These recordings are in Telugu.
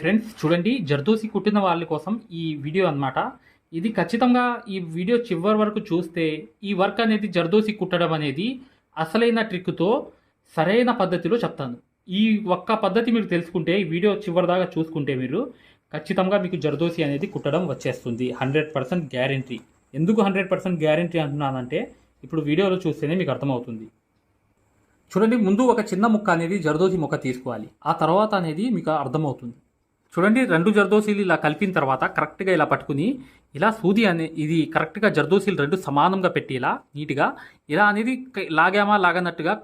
ఫ్రెండ్స్ చూడండి జర్దోసి కుట్టిన వాళ్ళ కోసం ఈ వీడియో అన్నమాట. ఇది ఖచ్చితంగా ఈ వీడియో చివరి వరకు చూస్తే ఈ వర్క్ అనేది జర్దోసి కుట్టడం అనేది అసలైన ట్రిక్తో సరైన పద్ధతిలో చెప్తాను. ఈ ఒక్క పద్ధతి మీరు తెలుసుకుంటే ఈ వీడియో చివరి దాకా చూసుకుంటే మీరు ఖచ్చితంగా మీకు జర్దోసి అనేది కుట్టడం వచ్చేస్తుంది. Hundred percent guarantee. ఎందుకు హండ్రెడ్ పర్సెంట్ గ్యారంటీ అంటున్నానంటే ఇప్పుడు వీడియోలో చూస్తేనే మీకు అర్థమవుతుంది. చూడండి ముందు ఒక చిన్న ముక్క అనేది జర్దోసి ముక్క తీసుకోవాలి. ఆ తర్వాత అనేది మీకు అర్థమవుతుంది. చూడండి రెండు జర్దోసీలు ఇలా కలిపిన తర్వాత కరెక్ట్గా ఇలా పట్టుకుని ఇలా సూది అనే ఇది కరెక్ట్గా జర్దోసీలు రెండు సమానంగా పెట్టి ఇలా నీట్గా ఇలా అనేది లాగామా లాగనట్టుగా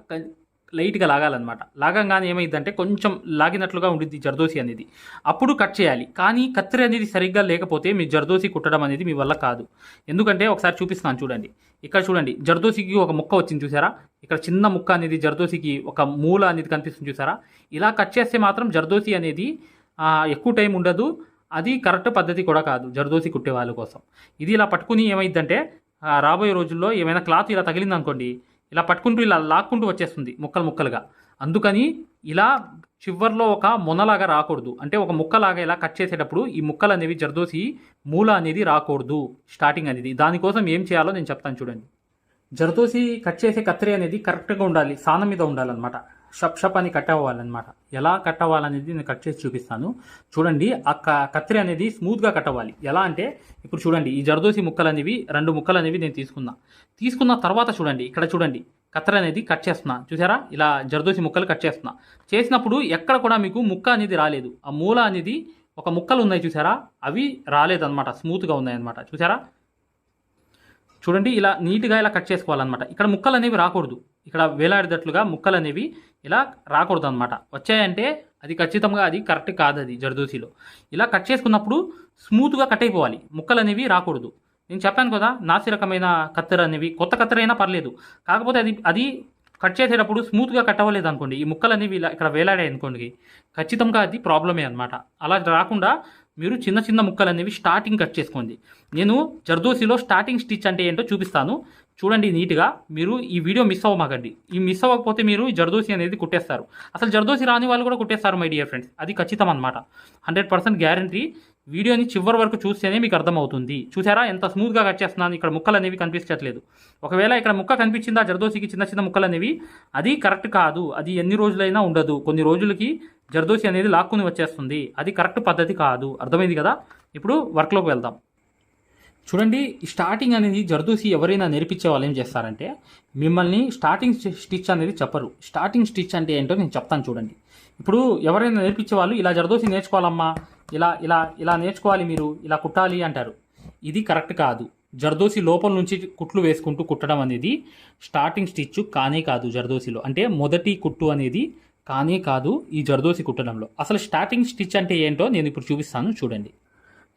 లైట్గా లాగాలన్నమాట. లాగంగానే ఏమైందంటే కొంచెం లాగినట్లుగా ఉంటుంది జర్దోసి అనేది. అప్పుడు కట్ చేయాలి. కానీ కత్తిరి అనేది సరిగ్గా లేకపోతే మీ జర్దోసి కుట్టడం అనేది మీ వల్ల కాదు. ఎందుకంటే ఒకసారి చూపిస్తున్నాను చూడండి. ఇక్కడ చూడండి జర్దోసికి ఒక ముక్క వచ్చింది చూసారా? ఇక్కడ చిన్న ముక్క అనేది జర్దోసికి ఒక మూల అనేది కనిపిస్తుంది చూసారా? ఇలా కట్ చేస్తే మాత్రం జర్దోసి అనేది ఎక్కువ టైం ఉండదు. అది కరెక్ట్ పద్ధతి కూడా కాదు జర్దోసి కుట్టే వాళ్ళ కోసం. ఇది ఇలా పట్టుకుని ఏమైందంటే రాబోయే రోజుల్లో ఏమైనా క్లాత్ ఇలా తగిలింది అనుకోండి ఇలా పట్టుకుంటూ ఇలా లాక్కుంటూ వచ్చేస్తుంది ముక్కలు ముక్కలుగా. అందుకని ఇలా చివర్లో ఒక మొనలాగా రాకూడదు. అంటే ఒక ముక్కలాగా ఇలా కట్ చేసేటప్పుడు ఈ ముక్కలు అనేవి జర్దోసి మూల అనేది రాకూడదు స్టార్టింగ్ అనేది. దానికోసం ఏం చేయాలో నేను చెప్తాను చూడండి. జర్దోసి కట్ చేసే కత్తిరి అనేది కరెక్ట్గా ఉండాలి సానం మీద ఉండాలన్నమాట. షప్ షప్ అని కట్ అవ్వాలన్నమాట ఎలా కట్ అవ్వాలనేది నేను కట్ చేసి చూపిస్తాను. చూడండి ఆ క- కత్తిరి అనేది స్మూత్గా కట్ అవ్వాలి ఎలా అంటే ఇప్పుడు చూడండి ఈ జర్దోసి ముక్కలు అనేవి రెండు ముక్కలు అనేవి నేను తీసుకున్నా. తీసుకున్న తర్వాత చూడండి ఇక్కడ చూడండి కత్తెర అనేది కట్ చేస్తున్నా. చూసారా? ఇలా జర్దోసి ముక్కలు కట్ చేస్తున్నా. చేసినప్పుడు ఎక్కడ కూడా మీకు ముక్క అనేది రాలేదు. ఆ మూల అనేది ఒక ముక్కలు ఉన్నాయి చూసారా? అవి రాలేదన్నమాట స్మూత్గా ఉన్నాయన్నమాట. చూసారా? చూడండి ఇలా నీట్గా ఇలా కట్ చేసుకోవాలన్నమాట. ఇక్కడ ముక్కలు అనేవి రాకూడదు. ఇక్కడ వేలాడేటట్లుగా ముక్కలు అనేవి ఇలా రాకూడదు అనమాట వచ్చాయంటే అది ఖచ్చితంగా అది కరెక్ట్ కాదు అది జర్దోసిలో. ఇలా కట్ చేసుకున్నప్పుడు స్మూత్గా కట్ అయిపోవాలి. ముక్కలు అనేవి రాకూడదు. నేను చెప్పాను కదా నాసి రకమైన కత్తెర అనేవి కొత్త కత్తెర అయినా పర్లేదు. కాకపోతే అది అది కట్ చేసేటప్పుడు స్మూత్గా కట్ అవ్వలేదు అనుకోండి. ఈ ముక్కలు అనేవి ఇలా ఇక్కడ వేలాడాయి అనుకోండి ఖచ్చితంగా అది ప్రాబ్లమే అనమాట అలా రాకుండా మీరు చిన్న చిన్న ముక్కలు అనేవి స్టార్టింగ్ కట్ చేసుకోండి. నేను జర్దోసిలో స్టార్టింగ్ స్టిచ్ అంటే ఏంటో చూపిస్తాను. చూడండి నీట్గా మీరు ఈ వీడియో మిస్ అవ్వమాకండి. ఈ మిస్ అవ్వకపోతే మీరు జర్దోసి అనేది కుట్టేస్తారు. అసలు జర్దోసి రాని వాళ్ళు కూడా కుట్టేస్తారు మై డియర్ ఫ్రెండ్స్ అది ఖచ్చితం అనమాట హండ్రెడ్ పర్సెంట్ గ్యారంటీ వీడియోని చివరి వరకు చూస్తేనే మీకు అర్థమవుతుంది. చూసారా? ఎంత స్మూత్గా కట్ చేస్తున్నాను. ఇక్కడ ముక్కలు అనేవి కనిపించట్లేదు. ఒకవేళ ఇక్కడ ముక్క కనిపించిందా? జర్దోసికి చిన్న చిన్న ముక్కలు అనేవి అది కరెక్ట్ కాదు. అది ఎన్ని రోజులైనా ఉండదు. కొన్ని రోజులకి జర్దోసి అనేది లాక్కుని వచ్చేస్తుంది. అది కరెక్ట్ పద్ధతి కాదు. అర్థమైంది కదా? ఇప్పుడు వర్క్లోకి వెళ్దాం. చూడండి స్టార్టింగ్ అనేది జర్దోసి ఎవరైనా నేర్పించే వాళ్ళు ఏం చేస్తారంటే మిమ్మల్ని స్టార్టింగ్ స్టిచ్ అనేది చెప్పరు. స్టార్టింగ్ స్టిచ్ అంటే ఏంటో నేను చెప్తాను చూడండి. ఇప్పుడు ఎవరైనా నేర్పించే వాళ్ళు ఇలా జర్దోసి నేర్చుకోవాలమ్మా. ఇలా ఇలా ఇలా నేర్చుకోవాలి మీరు. ఇలా కుట్టాలి అంటారు. ఇది కరెక్ట్ కాదు. జర్దోసి లోపల నుంచి కుట్లు వేసుకుంటూ కుట్టడం అనేది స్టార్టింగ్ స్టిచ్ కానే కాదు జర్దోసిలో అంటే మొదటి కుట్టు అనేది కానీ కాదు ఈ జర్దోసి కుట్టడంలో. అసలు స్టార్టింగ్ స్టిచ్ అంటే ఏంటో నేను ఇప్పుడు చూపిస్తాను చూడండి.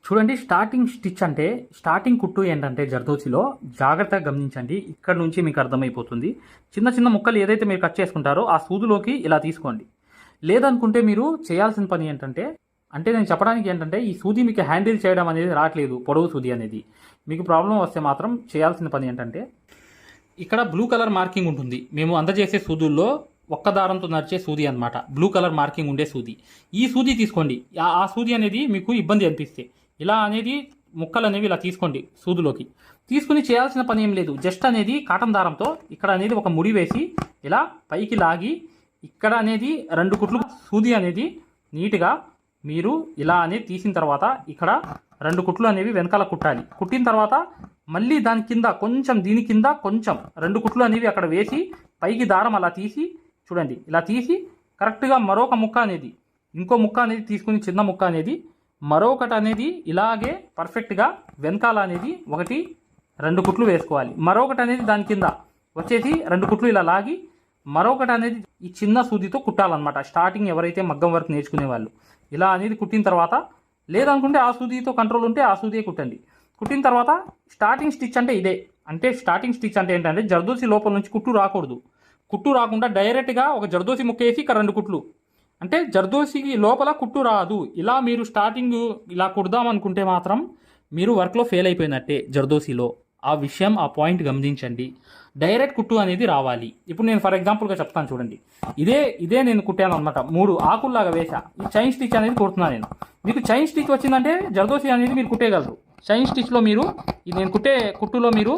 చూడండి స్టార్టింగ్ స్టిచ్ అంటే స్టార్టింగ్ కుట్టు ఏంటంటే జర్దోసిలో జాగ్రత్తగా గమనించండి. ఇక్కడ నుంచి మీకు అర్థమైపోతుంది. చిన్న చిన్న ముక్కలు ఏదైతే మీరు కట్ చేసుకుంటారో ఆ సూదులోకి ఇలా తీసుకోండి. లేదనుకుంటే మీరు చేయాల్సిన పని ఏంటంటే అంటే నేను చెప్పడానికి ఏంటంటే ఈ సూది మీకు హ్యాండిల్ చేయడం అనేది రావట్లేదు పొడవు సూది అనేది. మీకు ప్రాబ్లం వస్తే మాత్రం చేయాల్సిన పని ఏంటంటే ఇక్కడ బ్లూ కలర్ మార్కింగ్ ఉంటుంది. మేము అందజేసే సూదుల్లో ఒక్క దారంతో నడిచే సూది అనమాట బ్లూ కలర్ మార్కింగ్ ఉండే సూది. ఈ సూది తీసుకోండి. ఆ- ఆ సూది అనేది మీకు ఇబ్బంది అనిపిస్తే. ఇలా అనేది ముక్కలు అనేవి ఇలా తీసుకోండి సూదులోకి. తీసుకుని చేయాల్సిన పని ఏం లేదు. జస్ట్ అనేది కాటన్ దారంతో ఇక్కడ అనేది ఒక ముడి వేసి ఇలా పైకి లాగి ఇక్కడ అనేది రెండు కుట్లు సూది అనేది నీట్గా మీరు ఇలా అనేది తీసిన తర్వాత ఇక్కడ రెండు కుట్లు అనేవి వెనకాల కుట్టాలి. కుట్టిన తర్వాత మళ్ళీ దాని కింద కొంచెం దీని కింద కొంచెం రెండు కుట్లు అనేవి అక్కడ వేసి పైకి దారం అలా తీసి చూడండి ఇలా తీసి కరెక్ట్గా మరొక ముక్క అనేది ఇంకో ముక్క అనేది తీసుకుని చిన్న ముక్క అనేది మరొకటి అనేది ఇలాగే పర్ఫెక్ట్గా వెనకాల అనేది ఒకటి రెండు కుట్లు వేసుకోవాలి. మరొకటి అనేది దాని కింద వచ్చేసి రెండు కుట్లు ఇలా లాగి మరొకటి అనేది ఈ చిన్న సూదితో కుట్టాలన్నమాట. స్టార్టింగ్ ఎవరైతే మగ్గం వర్క్ నేర్చుకునే వాళ్ళు ఇలా అనేది కుట్టిన తర్వాత లేదనుకుంటే ఆ సూదితో కంట్రోల్ ఉంటే ఆ సూదియే కుట్టండి. కుట్టిన తర్వాత స్టార్టింగ్ స్టిచ్ అంటే ఇదే. అంటే స్టార్టింగ్ స్టిచ్ అంటే ఏంటంటే జర్దోసి లోపల నుంచి కుట్టు రాకూడదు. కుట్టు రాకుండా డైరెక్ట్గా ఒక జర్దోసి ముక్కేసి ఇక్కడ రెండు కుట్లు. అంటే జర్దోసికి లోపల కుట్టు రాదు. ఇలా మీరు స్టార్టింగ్ ఇలా కుడదాం అనుకుంటే మాత్రం మీరు వర్క్లో ఫెయిల్ అయిపోయినట్టే జర్దోసిలో. ఆ విషయం ఆ పాయింట్ గమనించండి. డైరెక్ట్ కుట్టు అనేది రావాలి. ఇప్పుడు నేను ఫర్ ఎగ్జాంపుల్గా చెప్తాను చూడండి. ఇదే ఇదే నేను కుట్టాను అనమాట మూడు ఆకుల్లాగా వేసా ఈ చైన్ స్టిచ్ అనేది కుడుతున్నాను నేను. మీకు చైన్ స్టిచ్ వచ్చిందంటే జర్దోసి అనేది మీరు కుట్టేయగలరు. చైన్ స్టిచ్లో మీరు నేను కుట్టే కుట్టులో మీరు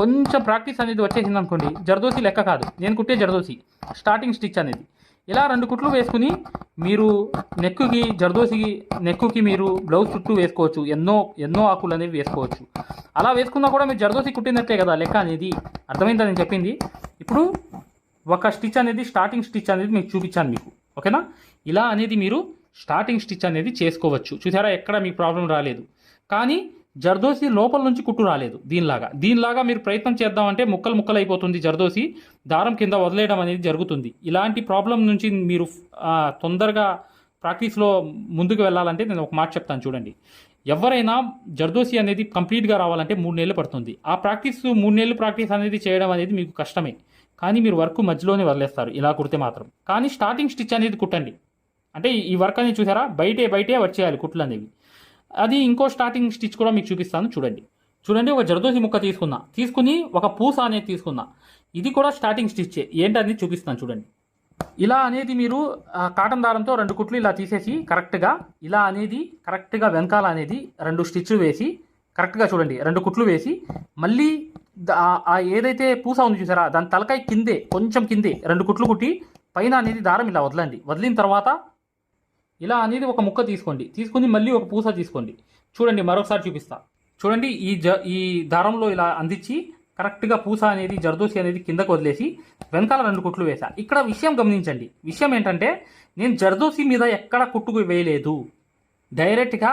కొంచెం ప్రాక్టీస్ అనేది వచ్చేసింది అనుకోండి జర్దోసి లెక్క కాదు. నేను కుట్టే జర్దోసి స్టార్టింగ్ స్టిచ్ అనేది. ఇలా రెండు కుట్లు వేసుకుని మీరు నెక్కుకి జర్దోసికి నెక్కుకి మీరు బ్లౌజ్ చుట్టూ వేసుకోవచ్చు. ఎన్నో ఎన్నో ఆకులు అనేవి వేసుకోవచ్చు. అలా వేసుకున్నా కూడా మీరు జర్దోసి కుట్టినట్లే కదా లెక్క అనేది అర్థమైందా నేను చెప్పింది? ఇప్పుడు ఒక స్టిచ్ అనేది స్టార్టింగ్ స్టిచ్ అనేది మీకు చూపించాను మీకు. ఓకేనా? ఇలా అనేది మీరు స్టార్టింగ్ స్టిచ్ అనేది చేసుకోవచ్చు. చూసారా? ఎక్కడ మీకు ప్రాబ్లం రాలేదు. కానీ జర్దోసి లోపల నుంచి కుట్టు రాలేదు దీనిలాగా. దీనిలాగా మీరు ప్రయత్నం చేద్దామంటే ముక్కలు ముక్కలు అయిపోతుంది జర్దోసి దారం కింద వదిలేయడం అనేది జరుగుతుంది. ఇలాంటి ప్రాబ్లం నుంచి మీరు తొందరగా ప్రాక్టీస్లో ముందుకు వెళ్ళాలంటే నేను ఒక మాట చెప్తాను చూడండి. ఎవరైనా జర్దోసి అనేది కంప్లీట్గా రావాలంటే మూడు నెలలు పడుతుంది. ఆ ప్రాక్టీస్ మూడు నెలలు ప్రాక్టీస్ అనేది చేయడం అనేది మీకు కష్టమే. కానీ మీరు వర్క్ మధ్యలోనే వదిలేస్తారు ఇలా కుడితే మాత్రం. కానీ స్టార్టింగ్ స్టిచ్ అనేది కుట్టండి. అంటే ఈ వర్క్ అనేది చూసారా? బయటే బయటే వచ్చేయాలి కుట్లు అనేవి. అది ఇంకో స్టార్టింగ్ స్టిచ్ కూడా మీకు చూపిస్తాను. చూడండి. చూడండి ఒక జరదోసి ముక్క తీసుకున్నా. తీసుకుని ఒక పూస అనేది తీసుకున్నా. ఇది కూడా స్టార్టింగ్ స్టిచ్చే ఏంటనేది చూపిస్తాను చూడండి. ఇలా అనేది మీరు కాటన్ దారంతో రెండు కుట్లు ఇలా తీసేసి కరెక్ట్గా ఇలా అనేది కరెక్ట్గా వెనకాల అనేది రెండు స్టిచ్లు వేసి కరెక్ట్గా చూడండి రెండు కుట్లు వేసి మళ్ళీ ఆ ఏదైతే పూస ఉంది చూసారా దాని తలకాయ కిందే కొంచెం కిందే రెండు కుట్లు కుట్టి పైన అనేది దారం ఇలా వదలండి. వదిలిన తర్వాత ఇలా అనేది ఒక ముక్క తీసుకోండి. తీసుకుని మళ్ళీ ఒక పూస తీసుకోండి. చూడండి మరొకసారి చూపిస్తా. చూడండి ఈ జ ఈ దారంలో ఇలా అందించి కరెక్ట్గా పూస అనేది జర్దోసి అనేది కిందకు వదిలేసి వెనకాల రెండు కుట్లు వేశా. ఇక్కడ విషయం గమనించండి. విషయం ఏంటంటే నేను జర్దోసి మీద ఎక్కడ కుట్టుకు వేయలేదు. డైరెక్ట్గా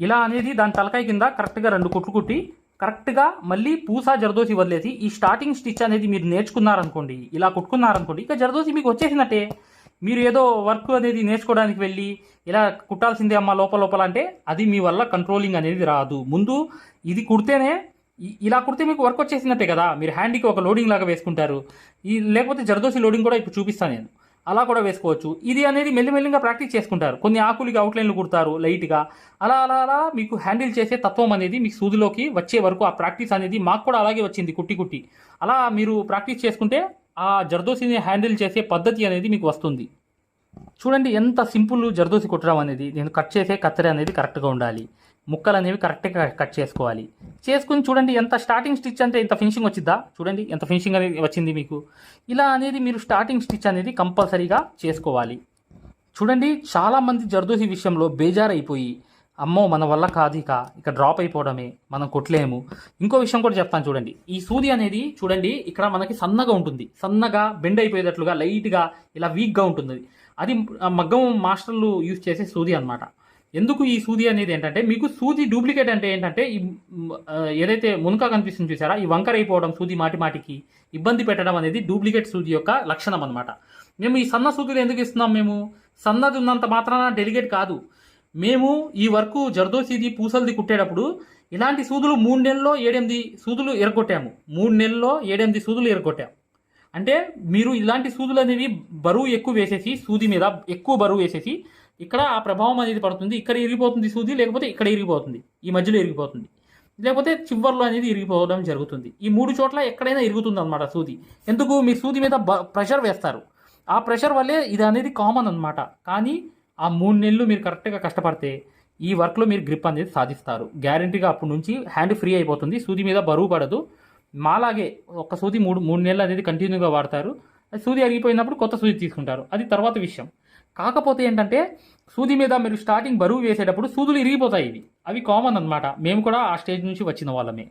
ఇలా అనేది దాని తలకాయ కింద కరెక్ట్గా రెండు కుట్లు కుట్టి కరెక్ట్గా మళ్ళీ పూసా జరదోసి వదిలేసి ఈ స్టార్టింగ్ స్టిచ్ అనేది మీరు నేర్చుకున్నారనుకోండి ఇలా కుట్టుకున్నారనుకోండి ఇక జరదోసి మీకు వచ్చేసినట్టే మీరు ఏదో వర్క్ అనేది నేర్చుకోవడానికి వెళ్ళి ఇలా కుట్టాల్సిందే అమ్మ లోపల లోపల అంటే అది మీ వల్ల కంట్రోలింగ్ అనేది రాదు. ముందు ఇది కుడితేనే ఇలా కుడితే మీకు వర్క్ వచ్చేసినట్టే కదా. మీరు హ్యాండ్కి ఒక లోడింగ్ లాగా వేసుకుంటారు. ఈ లేకపోతే జరదోసి లోడింగ్ కూడా ఇప్పుడు చూపిస్తాను నేను. అలా కూడా వేసుకోవచ్చు. ఇది అనేది మెల్లిమెల్లిగా ప్రాక్టీస్ చేసుకుంటారు. కొన్ని ఆకులకి అవుట్లైన్లు కుడతారు లైట్గా. అలా అలా అలా మీకు హ్యాండిల్ చేసే తత్వం అనేది మీకు సూదిలోకి వచ్చే వరకు ఆ ప్రాక్టీస్ అనేది మాకు కూడా అలాగే వచ్చింది కుట్టి కుట్టి. అలా మీరు ప్రాక్టీస్ చేసుకుంటే ఆ జర్దోసిని హ్యాండిల్ చేసే పద్ధతి అనేది మీకు వస్తుంది. చూడండి ఎంత సింపుల్ జర్దోసి కుట్టడం అనేది. నేను కట్ చేసే కత్తెర అనేది కరెక్ట్గా ఉండాలి. ముక్కలు అనేవి కరెక్ట్గా కట్ చేసుకోవాలి. చేసుకుని చూడండి ఎంత స్టార్టింగ్ స్టిచ్ అంటే ఎంత ఫినిషింగ్ వచ్చిద్దా? చూడండి ఎంత ఫినిషింగ్ అనేది వచ్చింది మీకు. ఇలా అనేది మీరు స్టార్టింగ్ స్టిచ్ అనేది కంపల్సరీగా చేసుకోవాలి. చూడండి చాలామంది జర్దోసి విషయంలో బేజారైపోయి అమ్మో మన వల్ల కాదు ఇక ఇక డ్రాప్ అయిపోవడమే మనం కొట్టలేము. ఇంకో విషయం కూడా చెప్తాను చూడండి. ఈ సూది అనేది చూడండి ఇక్కడ మనకి సన్నగా ఉంటుంది. సన్నగా బెండ్ అయిపోయేటట్లుగా లైట్గా ఇలా వీక్గా ఉంటుంది. అది ఆ మగ్గం మాస్టర్లు యూజ్ చేసే సూది అన్నమాట. ఎందుకు ఈ సూది అనేది ఏంటంటే మీకు సూది డూప్లికేట్ అంటే ఏంటంటే ఈ ఏదైతే మునక కనిపిస్తుంది చూసారా ఈ వంకర అయిపోవడం సూది మాటి మాటికి ఇబ్బంది పెట్టడం అనేది డూప్లికేట్ సూది యొక్క లక్షణం అనమాట మేము ఈ సన్న సూదులు ఎందుకు ఇస్తున్నాం మేము? సన్నది ఉన్నంత మాత్రాన డెలిగేట్ కాదు. మేము ఈ వర్క్ జర్దోసీది పూసలది కుట్టేటప్పుడు ఇలాంటి సూదులు మూడు నెలల్లో ఏడెనిమిది సూదులు ఎరగొట్టాము. మూడు నెలల్లో ఏడెనిమిది సూదులు ఎరగొట్టాము. అంటే మీరు ఇలాంటి సూదులు అనేవి బరువు ఎక్కువ వేసేసి సూది మీద ఎక్కువ బరువు వేసేసి ఇక్కడ ఆ ప్రభావం అనేది పడుతుంది ఇక్కడ ఇరిగిపోతుంది సూది లేకపోతే ఇక్కడ ఇరిగిపోతుంది ఈ మధ్యలో ఇరిగిపోతుంది. లేకపోతే చివర్లో అనేది ఇరిగిపోవడం జరుగుతుంది. ఈ మూడు చోట్ల ఎక్కడైనా ఇరుగుతుంది అనమాట సూది. ఎందుకు? మీ సూది మీద ప్రెషర్ వేస్తారు. ఆ ప్రెషర్ వల్లే ఇది అనేది కామన్ అనమాట కానీ ఆ మూడు నెలలు మీరు కరెక్ట్గా కష్టపడితే ఈ వర్క్లో మీరు గ్రిప్ అనేది సాధిస్తారు. గ్యారంటీగా అప్పటి నుంచి హ్యాండ్ ఫ్రీ అయిపోతుంది. సూది మీద బరువు పడదు. మాలాగే ఒక సూది మూడు మూడు నెలలు అనేది కంటిన్యూగా వాడతారు. అది సూది అరిగిపోయినప్పుడు కొత్త సూది తీసుకుంటారు. అది తర్వాత విషయం. కాకపోతే ఏంటంటే సూది మీద మీరు స్టార్టింగ్ బరువు వేసేటప్పుడు సూదులు ఇరిగిపోతాయి ఇవి. అవి కామన్ అన్నమాట. మేము కూడా ఆ స్టేజ్ నుంచి వచ్చిన వాళ్ళమే.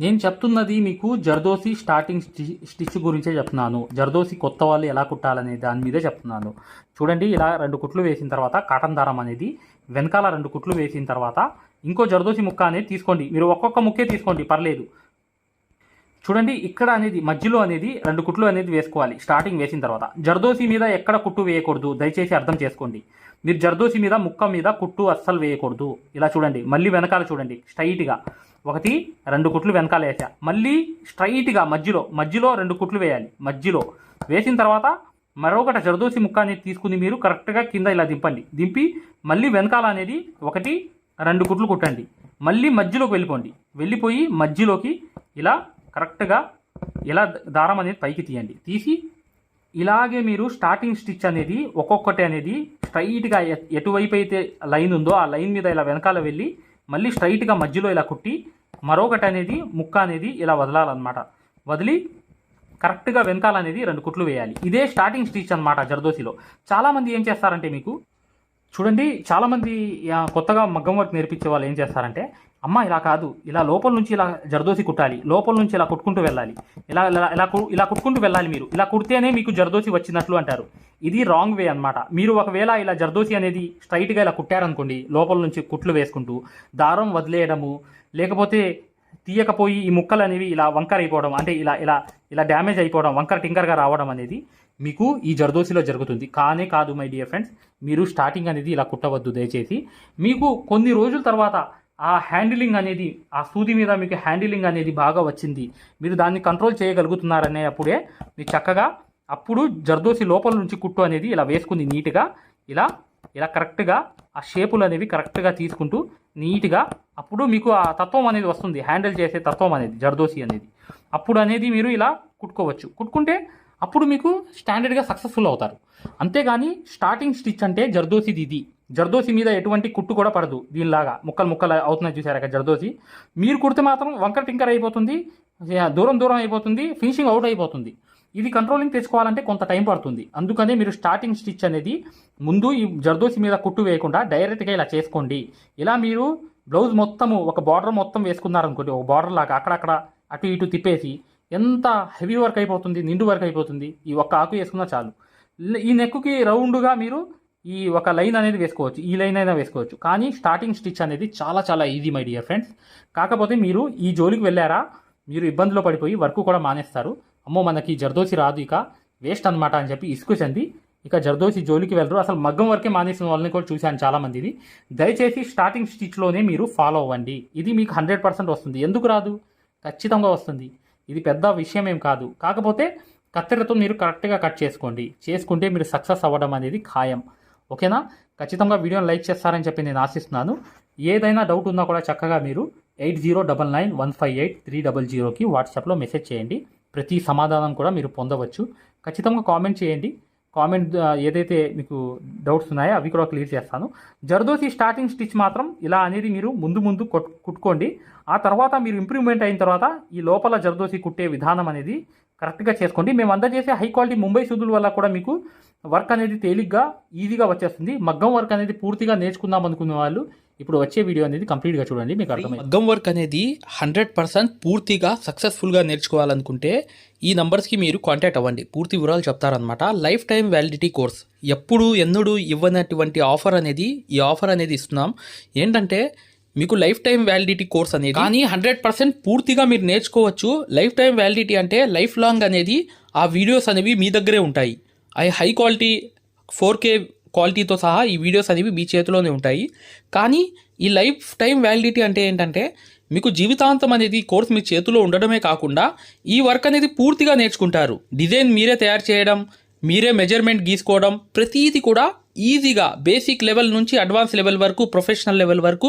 నేను చెప్తున్నది మీకు జర్దోసి స్టార్టింగ్ స్టి- స్టిచ్ గురించే చెప్తున్నాను. జర్దోసి కొత్త వాళ్ళు ఎలా కుట్టాలనే దాని మీదే చెప్తున్నాను. చూడండి ఇలా రెండు కుట్లు వేసిన తర్వాత కాటన్ దారం అనేది వెనకాల రెండు కుట్లు వేసిన తర్వాత ఇంకో జర్దోసి ముక్క అనేది తీసుకోండి. మీరు ఒక్కొక్క ముక్కే తీసుకోండి పర్లేదు. చూడండి ఇక్కడ అనేది మధ్యలో అనేది రెండు కుట్లు అనేది వేసుకోవాలి స్టార్టింగ్ వేసిన తర్వాత. జర్దోసి మీద ఎక్కడ కుట్టు వేయకూడదు దయచేసి అర్థం చేసుకోండి. మీరు జర్దోసి మీద ముక్క మీద కుట్టు అస్సలు వేయకూడదు. ఇలా చూడండి మళ్ళీ వెనకాల చూడండి స్ట్రైట్గా ఒకటి రెండు కుట్లు వెనకాల వేసా. మళ్ళీ స్ట్రైట్గా మధ్యలో మధ్యలో రెండు కుట్లు వేయాలి మధ్యలో. వేసిన తర్వాత మరొకటి జర్దోసి ముక్క అనేది తీసుకుని మీరు కరెక్ట్గా కింద ఇలా దింపండి. దింపి మళ్ళీ వెనకాల అనేది ఒకటి రెండు కుట్లు కుట్టండి. మళ్ళీ మధ్యలోకి వెళ్ళిపోండి. వెళ్ళిపోయి మధ్యలోకి ఇలా కరెక్ట్గా ఇలా దారం అనేది పైకి తీయండి. తీసి ఇలాగే మీరు స్టార్టింగ్ స్టిచ్ అనేది ఒక్కొక్కటి అనేది స్ట్రైట్గా ఎటువైపు అయితే లైన్ ఉందో ఆ లైన్ మీద ఇలా వెనకాల వెళ్ళి మళ్ళీ స్ట్రైట్గా మధ్యలో ఇలా కుట్టి మరొకటి అనేది ముక్క అనేది ఇలా వదలాలన్నమాట. వదిలి కరెక్ట్గా వెనకాల అనేది రెండు కుట్లు వేయాలి. ఇదే స్టార్టింగ్ స్టిచ్ అనమాట జర్దోసిలో. చాలామంది ఏం చేస్తారంటే మీకు చూడండి చాలామంది కొత్తగా మగ్గం వర్క్ నేర్పించే వాళ్ళు ఏం చేస్తారంటే అమ్మ ఇలా కాదు. ఇలా లోపల నుంచి ఇలా జర్దోసి కుట్టాలి. లోపల నుంచి ఇలా కుట్టుకుంటూ వెళ్ళాలి. ఇలా ఇలా ఇలా కు- ఇలా కుట్టుకుంటూ వెళ్ళాలి మీరు. ఇలా కుడితేనే మీకు జర్దోసి వచ్చినట్లు అంటారు. ఇది రాంగ్ వే అన్నమాట. మీరు ఒకవేళ ఇలా జర్దోసి అనేది స్ట్రైట్గా ఇలా కుట్టారనుకోండి లోపల నుంచి కుట్లు వేసుకుంటూ దారం వదిలేయడము లేకపోతే తీయకపోయి ఈ ముక్కలు అనేవి ఇలా వంకర అయిపోవడం అంటే ఇలా ఇలా ఇలా డ్యామేజ్ అయిపోవడం వంకర టింకర్గా రావడం అనేది మీకు ఈ జర్దోసిలో జరుగుతుంది. కానే కాదు మై డియర్ ఫ్రెండ్స్ మీరు స్టార్టింగ్ అనేది ఇలా కుట్టవద్దు. దయచేసి మీకు కొన్ని రోజుల తర్వాత ఆ హ్యాండిలింగ్ అనేది ఆ సూది మీద మీకు హ్యాండిలింగ్ అనేది బాగా వచ్చింది. మీరు దాన్ని కంట్రోల్ చేయగలుగుతున్నారనే అప్పుడే మీరు చక్కగా అప్పుడు జర్దోసి లోపల నుంచి కుట్టు అనేది ఇలా వేసుకుంది నీట్గా. ఇలా ఇలా కరెక్ట్గా ఆ షేపులు అనేవి కరెక్ట్గా తీసుకుంటూ నీట్గా అప్పుడు మీకు ఆ తత్వం అనేది వస్తుంది. హ్యాండిల్ చేసే తత్వం అనేది జర్దోసి అనేది. అప్పుడు అనేది మీరు ఇలా కుట్టుకోవచ్చు. కుట్టుకుంటే అప్పుడు మీకు స్టాండర్డ్గా సక్సెస్ఫుల్ అవుతారు. అంతేగాని స్టార్టింగ్ స్టిచ్ అంటే జర్దోసిది ఇది. జర్దోసి మీద ఎటువంటి కుట్టు కూడా పడదు దీనిలాగా. ముక్కలు ముక్కలు అవుతున్నాయి చూసారా జర్దోసి. మీరు కుడితే మాత్రం వంకర టింకర్ అయిపోతుంది దూరం దూరం అయిపోతుంది ఫినిషింగ్ అవుట్ అయిపోతుంది. ఇది కంట్రోలింగ్ తెచ్చుకోవాలంటే కొంత టైం పడుతుంది. అందుకనే మీరు స్టార్టింగ్ స్టిచ్ అనేది ముందు ఈ జర్దోసి మీద కుట్టు వేయకుండా డైరెక్ట్గా ఇలా చేసుకోండి. ఇలా మీరు బ్లౌజ్ మొత్తము ఒక బార్డర్ మొత్తం వేసుకున్నారనుకోండి ఒక బార్డర్ లాగా అక్కడక్కడ అటు ఇటు తిప్పేసి ఎంత హెవీ వర్క్ అయిపోతుంది నిండు వర్క్ అయిపోతుంది ఈ ఒక్క ఆకు వేసుకున్నా చాలు. ఈ నెక్కుకి రౌండ్గా మీరు ఈ ఒక లైన్ అనేది వేసుకోవచ్చు ఈ లైన్ అయినా వేసుకోవచ్చు. కానీ స్టార్టింగ్ స్టిచ్ అనేది చాలా చాలా ఈజీ మై డియర్ ఫ్రెండ్స్ కాకపోతే మీరు ఈ జోలికి వెళ్ళారా? మీరు ఇబ్బందిలో పడిపోయి వర్క్ కూడా మానేస్తారు. అమ్మో మనకి జర్దోసి రాదు ఇక. వేస్ట్ అనమాట అని చెప్పి ఇసుకు చెంది ఇక జర్దోసి జోలికి వెళ్ళరు. అసలు మగ్గం వరకే మానేసిన వాళ్ళని కూడా చూశాను చాలామందిది దయచేసి స్టార్టింగ్ స్టిచ్లోనే మీరు ఫాలో అవ్వండి. ఇది మీకు హండ్రెడ్ పర్సెంట్ వస్తుంది. ఎందుకు రాదు? ఖచ్చితంగా వస్తుంది. ఇది పెద్ద విషయం ఏం కాదు. కాకపోతే కత్తెరతో మీరు కరెక్ట్గా కట్ చేసుకోండి. చేసుకుంటే మీరు సక్సెస్ అవ్వడం అనేది ఖాయం. ఓకేనా? ఖచ్చితంగా వీడియోని లైక్ చేస్తారని చెప్పి నేను ఆశిస్తున్నాను. ఏదైనా డౌట్ ఉన్నా కూడా చక్కగా మీరు eight zero double nine one five eight three double జీరోకి వాట్సాప్లో మెసేజ్ చేయండి. ప్రతి సమాధానం కూడా మీరు పొందవచ్చు. ఖచ్చితంగా కామెంట్ చేయండి. కామెంట్ ఏదైతే మీకు డౌట్స్ ఉన్నాయో అవి కూడా క్లియర్ చేస్తాను. జర్దోసి స్టార్టింగ్ స్టిచ్ మాత్రం ఇలా అనేది మీరు ముందు ముందు కొట్- కుట్టుకోండి. ఆ తర్వాత మీరు ఇంప్రూవ్మెంట్ అయిన తర్వాత ఈ లోపల జర్దోసి కుట్టే విధానం అనేది కరెక్ట్గా చేసుకోండి. మేము అందజేసే హై క్వాలిటీ ముంబై సూదుల వల్ల కూడా మీకు వర్క్ అనేది తేలిగ్గా ఈజీగా వచ్చేస్తుంది. మగ్గం వర్క్ అనేది పూర్తిగా నేర్చుకుందాం అనుకున్న వాళ్ళు ఇప్పుడు వచ్చే వీడియో అనేది కంప్లీట్గా చూడండి మీకు అర్థమైంది మగ్గం వర్క్ అనేది హండ్రెడ్ పర్సెంట్ పూర్తిగా సక్సెస్ఫుల్గా నేర్చుకోవాలనుకుంటే ఈ నంబర్స్కి మీరు కాంటాక్ట్ అవ్వండి. పూర్తి వివరాలు చెప్తారనమాట లైఫ్ టైం వ్యాలిడిటీ కోర్స్ ఎప్పుడు ఎన్నడూ ఇవ్వనటువంటి ఆఫర్ అనేది ఈ ఆఫర్ అనేది ఇస్తున్నాం. ఏంటంటే మీకు లైఫ్ టైం వ్యాలిడిటీ కోర్స్ అనేది కానీ హండ్రెడ్ పర్సెంట్ పూర్తిగా మీరు నేర్చుకోవచ్చు. లైఫ్ టైం వ్యాలిడిటీ అంటే లైఫ్ లాంగ్ అనేది ఆ వీడియోస్ అనేవి మీ దగ్గరే ఉంటాయి. హై క్వాలిటీ ఫోర్ కే క్వాలిటీతో సహా ఈ వీడియోస్ అనేవి మీ చేతిలోనే ఉంటాయి. కానీ ఈ లైఫ్ టైం వ్యాలిడిటీ అంటే ఏంటంటే మీకు జీవితాంతం అనేది కోర్స్ మీ చేతిలో ఉండడమే కాకుండా ఈ వర్క్ అనేది పూర్తిగా నేర్చుకుంటారు. డిజైన్ మీరే తయారు చేయడం మీరే మెజర్మెంట్ గీసుకోవడం ప్రతీది కూడా ఈజీగా బేసిక్ లెవెల్ నుంచి అడ్వాన్స్ లెవెల్ వరకు ప్రొఫెషనల్ లెవెల్ వరకు